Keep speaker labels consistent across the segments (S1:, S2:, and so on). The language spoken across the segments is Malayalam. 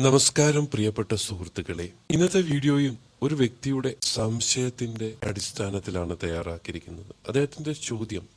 S1: നമസ്കാരം പ്രിയപ്പെട്ട സുഹൃത്തുക്കളെ. ഇന്നത്തെ വീഡിയോയും ഒരു വ്യക്തിയുടെ സംശയത്തിന്റെ അടിസ്ഥാനത്തിലാണ് തയ്യാറാക്കിയിരിക്കുന്നത്. അദ്ദേഹത്തിന്റെ ചോദ്യം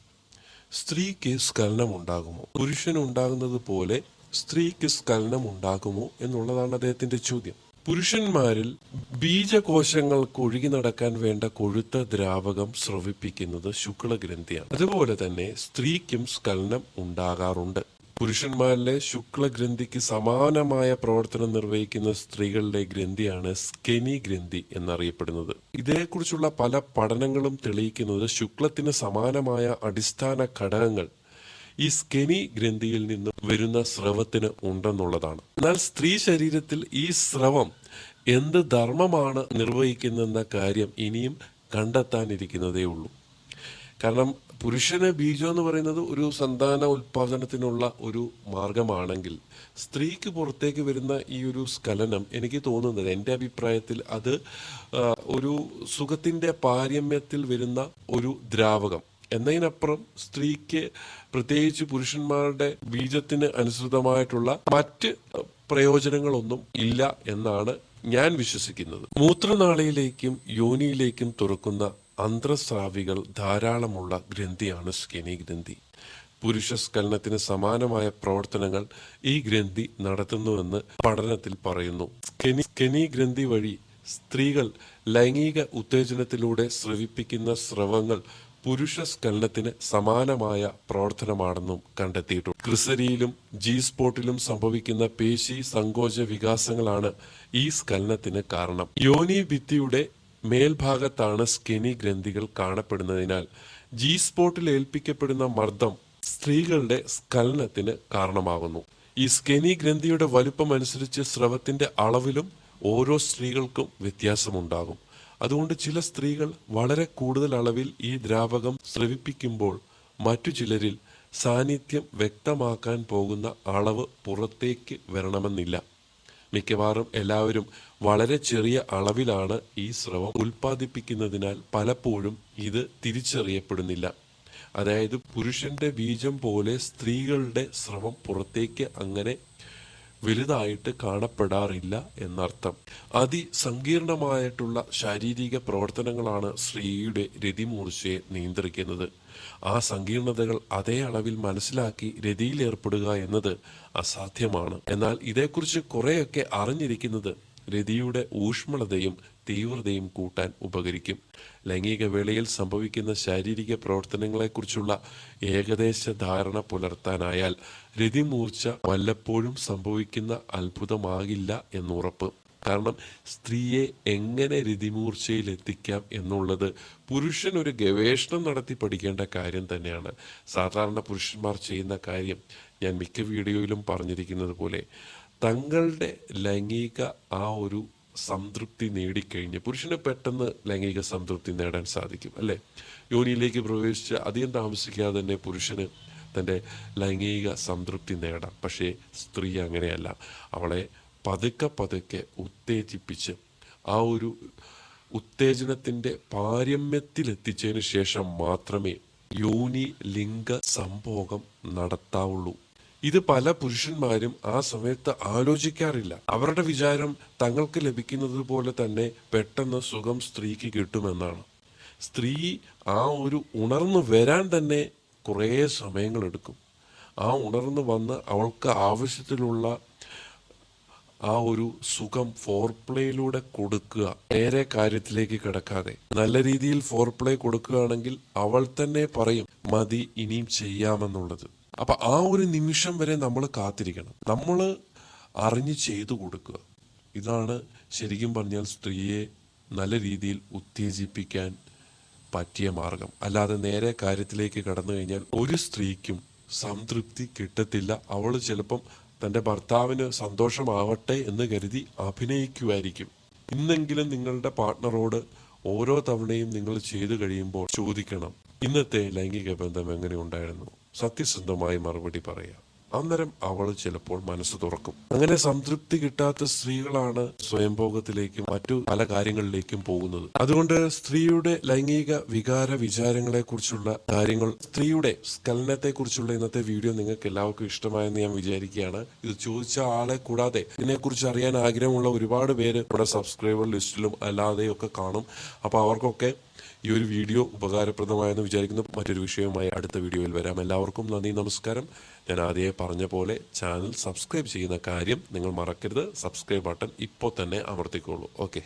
S1: സ്ത്രീക്ക് സ്കലനം ഉണ്ടാകുമോ പുരുഷന് ഉണ്ടാകുന്നത് പോലെ സ്ത്രീക്ക് സ്കലനം ഉണ്ടാകുമോ എന്നുള്ളതാണ് അദ്ദേഹത്തിന്റെ ചോദ്യം. പുരുഷന്മാരിൽ ബീജകോശങ്ങൾക്ക് ഒഴുകി നടക്കാൻ വേണ്ട കൊഴുത്ത ദ്രാവകം സ്രവിപ്പിക്കുന്നത് ശുക്ലഗ്രന്ഥിയാണ്. അതുപോലെ തന്നെ സ്ത്രീക്കും സ്കലനം ഉണ്ടാകാറുണ്ട്. പുരുഷന്മാരിലെ ശുക്ലഗ്രന്ഥിക്ക് സമാനമായ പ്രവർത്തനം നിർവഹിക്കുന്ന സ്ത്രീകളുടെ ഗ്രന്ഥിയാണ് സ്കെനി ഗ്രന്ഥി എന്നറിയപ്പെടുന്നത്. ഇതേക്കുറിച്ചുള്ള പല പഠനങ്ങളും തെളിയിക്കുന്നത് ശുക്ലത്തിന് സമാനമായ അടിസ്ഥാന ഘടകങ്ങൾ ഈ സ്കെനി ഗ്രന്ഥിയിൽ നിന്ന് വരുന്ന സ്രവത്തിന് ഉണ്ടെന്നുള്ളതാണ്. എന്നാൽ സ്ത്രീ ശരീരത്തിൽ ഈ സ്രവം എന്ത് ധർമ്മമാണ് നിർവഹിക്കുന്നെന്ന കാര്യം ഇനിയും കണ്ടെത്താനിരിക്കുന്നതേ ഉള്ളൂ കാരണം പുരുഷന് ബീജം എന്ന് പറയുന്നത് ഒരു സന്താന ഉൽപാദനത്തിനുള്ള ഒരു മാർഗമാണെങ്കിൽ സ്ത്രീക്ക് പുറത്തേക്ക് വരുന്ന ഈ ഒരു സ്കലനം എനിക്ക് തോന്നുന്നത് എന്റെ അഭിപ്രായത്തിൽ അത് ഒരു സുഖത്തിന്റെ പാരമ്യത്തിൽ വരുന്ന ഒരു ദ്രാവകം. എന്നതിനപ്പുറം സ്ത്രീക്ക് പ്രത്യേകിച്ച് പുരുഷന്മാരുടെ ബീജത്തിന് അനുസൃതമായിട്ടുള്ള മറ്റ് പ്രയോജനങ്ങളൊന്നും ഇല്ല എന്നാണ് ഞാൻ വിശ്വസിക്കുന്നത്. മൂത്രനാളിയിലേക്കും യോനിയിലേക്കും തുറക്കുന്ന അന്ത്രസ്രാവികൾ ധാരാളമുള്ള ഗ്രന്ഥിയാണ് സ്കെനി ഗ്രന്ഥി. പുരുഷ സ്ഖലനത്തിന് സമാനമായ പ്രവർത്തനങ്ങൾ ഈ ഗ്രന്ഥി നടത്തുന്നുവെന്ന് പഠനത്തിൽ പറയുന്നു. സ്കെനി ഗ്രന്ഥി വഴി സ്ത്രീകൾ ലൈംഗിക ഉത്തേജനത്തിലൂടെ സ്രവിപ്പിക്കുന്ന സ്രവങ്ങൾ പുരുഷ സ്ഖലനത്തിന് സമാനമായ പ്രവർത്തനമാണെന്നും കണ്ടെത്തിയിട്ടുണ്ട്. ക്രിസരിയിലും ജി സ്പോട്ടിലും സംഭവിക്കുന്ന പേശി സങ്കോച വികാസങ്ങളാണ് ഈ സ്കലനത്തിന് കാരണം. യോനി ഭിത്തിയുടെ മേൽഭാഗത്താണ് സ്കിനി ഗ്രന്ഥികൾ കാണപ്പെടുന്നതിനാൽ ജി സ്പോട്ടിൽ ഏൽപ്പിക്കപ്പെടുന്ന മർദ്ദം സ്ത്രീകളുടെ സ്ഖലനത്തിന് കാരണമാകുന്നു. ഈ സ്കെനി ഗ്രന്ഥിയുടെ വലുപ്പം അനുസരിച്ച് സ്രവത്തിന്റെ അളവിലും ഓരോ സ്ത്രീകൾക്കും വ്യത്യാസമുണ്ടാകും. അതുകൊണ്ട് ചില സ്ത്രീകൾ വളരെ കൂടുതൽ അളവിൽ ഈ ദ്രാവകം സ്രവിപ്പിക്കുമ്പോൾ മറ്റു ചിലരിൽ സാന്നിധ്യം വ്യക്തമാക്കാൻ പോകുന്ന അളവ് പുറത്തേക്ക് വരണമെന്നില്ല. മിക്കവാറും എല്ലാവരും വളരെ ചെറിയ അളവിലാണ് ഈ സ്രവം ഉൽപ്പാദിപ്പിക്കുന്നതിനാൽ പലപ്പോഴും ഇത് തിരിച്ചറിയപ്പെടുന്നില്ല. അതായത് പുരുഷന്റെ ബീജം പോലെ സ്ത്രീകളുടെ സ്രവം പുറത്തേക്ക് അങ്ങനെ വലുതായിട്ട് കാണപ്പെടാറില്ല എന്നർത്ഥം. അതിസങ്കീർണമായിട്ടുള്ള ശാരീരിക പ്രവർത്തനങ്ങളാണ് സ്ത്രീയുടെ രതിമൂർച്ചയെ നിയന്ത്രിക്കുന്നത്. ആ സങ്കീർണതകൾ അതേ അളവിൽ മനസ്സിലാക്കി രതിയിലേർപ്പെടുക എന്നത് അസാധ്യമാണ്. എന്നാൽ ഇതേക്കുറിച്ച് കുറെയൊക്കെ അറിഞ്ഞിരിക്കുന്നത് രതിയുടെ ഊഷ്മളതയും തീവ്രതയും കൂട്ടാൻ ഉപകരിക്കും. ലൈംഗിക വേളയിൽ സംഭവിക്കുന്ന ശാരീരിക പ്രവർത്തനങ്ങളെക്കുറിച്ചുള്ള ഏകദേശ ധാരണ പുലർത്താനായാൽ രതിമൂർച്ച വല്ലപ്പോഴും സംഭവിക്കുന്ന അത്ഭുതമാകില്ല എന്നുറപ്പ്. കാരണം സ്ത്രീയെ എങ്ങനെ രതിമൂർച്ചയിൽ എത്തിക്കാം എന്നുള്ളത് പുരുഷൻ ഒരു ഗവേഷണം നടത്തി പഠിക്കേണ്ട കാര്യം തന്നെയാണ്. സാധാരണ പുരുഷന്മാർ ചെയ്യുന്ന കാര്യം ഞാൻ മിക്ക വീഡിയോയിലും പറഞ്ഞിരിക്കുന്നത് പോലെ തങ്ങളുടെ ലൈംഗിക ആ ഒരു സംതൃപ്തി നേടിക്കഴിഞ്ഞ് പുരുഷന് പെട്ടെന്ന് ലൈംഗിക സംതൃപ്തി നേടാൻ സാധിക്കും അല്ലേ? യോനിയിലേക്ക് പ്രവേശിച്ച് അധികം താമസിക്കാതെ തന്നെ പുരുഷന് തന്റെ ലൈംഗിക സംതൃപ്തി നേടാം. പക്ഷേ സ്ത്രീ അങ്ങനെയല്ല. അവളെ പതുക്കെ പതുക്കെ ഉത്തേജിപ്പിച്ച് ആ ഒരു ഉത്തേജനത്തിന്റെ പാരമ്യത്തിലെത്തിച്ചതിന് ശേഷം മാത്രമേ യോനി ലിംഗ സംഭോഗം നടത്താവുള്ളൂ. ഇത് പല പുരുഷന്മാരും ആ സമയത്ത് ആലോചിക്കാറില്ല. അവരുടെ വിചാരം തങ്ങൾക്ക് ലഭിക്കുന്നത് പോലെ തന്നെ പെട്ടെന്ന് സുഖം സ്ത്രീക്ക് കിട്ടുമെന്നാണ്. സ്ത്രീ ആ ഒരു ഉണർന്നു വരാൻ തന്നെ കുറേ സമയങ്ങളെടുക്കും ആ ഉണർന്നു വന്ന് അവൾക്ക് ആവശ്യത്തിലുള്ള ആ ഒരു സുഖം ഫോർപ്ലേയിലൂടെ കൊടുക്കുക. നേരെ കാര്യത്തിലേക്ക് കിടക്കാതെ. നല്ല രീതിയിൽ ഫോർപ്ലേ കൊടുക്കുകയാണെങ്കിൽ അവൾ തന്നെ പറയും മതി ഇനിയും ചെയ്യാമെന്നുള്ളത്. അപ്പൊ ആ ഒരു നിമിഷം വരെ നമ്മൾ കാത്തിരിക്കണം. നമ്മൾ അറിഞ്ഞ് ചെയ്തു കൊടുക്കുക. ഇതാണ് ശരിക്കും പറഞ്ഞാൽ സ്ത്രീയെ നല്ല രീതിയിൽ ഉത്തേജിപ്പിക്കാൻ പറ്റിയ മാർഗം. അല്ലാതെ നേരെ കാര്യത്തിലേക്ക് കടന്നു കഴിഞ്ഞാൽ ഒരു സ്ത്രീക്കും സംതൃപ്തി കിട്ടത്തില്ല. അവൾ ചിലപ്പം തന്റെ ഭർത്താവിന് സന്തോഷമാവട്ടെ എന്ന് കരുതി അഭിനയിക്കുമായിരിക്കും. ഇന്നെങ്കിലും നിങ്ങളുടെ പാർട്ട്ണറോട് ഓരോ തവണയും നിങ്ങൾ ചെയ്തു കഴിയുമ്പോൾ ചോദിക്കണം ഇന്നത്തെ ലൈംഗിക ബന്ധം എങ്ങനെ ഉണ്ടായിരുന്നു? സത്യസന്ധമായി മറുപടി പറയാം. അന്നേരം അവൾ ചിലപ്പോൾ മനസ്സ് തുറക്കും. അങ്ങനെ സംതൃപ്തി കിട്ടാത്ത സ്ത്രീകളാണ് സ്വയംഭോഗത്തിലേക്കും മറ്റു പല കാര്യങ്ങളിലേക്കും പോകുന്നത്. അതുകൊണ്ട് സ്ത്രീയുടെ ലൈംഗിക വികാര വിചാരങ്ങളെ കുറിച്ചുള്ള കാര്യങ്ങൾ സ്ത്രീയുടെ സ്കലനത്തെ കുറിച്ചുള്ള ഇന്നത്തെ വീഡിയോ നിങ്ങൾക്ക് എല്ലാവർക്കും ഇഷ്ടമായെന്ന് ഞാൻ വിചാരിക്കുകയാണ്. ഇത് ചോദിച്ച ആളെ കൂടാതെ ഇതിനെക്കുറിച്ച് അറിയാൻ ആഗ്രഹമുള്ള ഒരുപാട് പേര് നമ്മുടെ സബ്സ്ക്രൈബർ ലിസ്റ്റിലും അല്ലാതെയും ഒക്കെ കാണും. അപ്പോൾ അവർക്കൊക്കെ ഈ ഒരു വീഡിയോ ഉപകാരപ്രദമായെന്ന് വിചാരിക്കുന്നു മറ്റൊരു വിഷയവുമായി അടുത്ത വീഡിയോയിൽ വരാം. എല്ലാവർക്കും നന്ദി നമസ്കാരം. ഞാൻ ആദ്യമേ പറഞ്ഞ പോലെ ചാനൽ സബ്സ്ക്രൈബ് ചെയ്യുന്ന കാര്യം നിങ്ങൾ മറക്കരുത്. സബ്സ്ക്രൈബ് ബട്ടൺ ഇപ്പോൾ തന്നെ അമർത്തിക്കോളൂ. ഓക്കെ.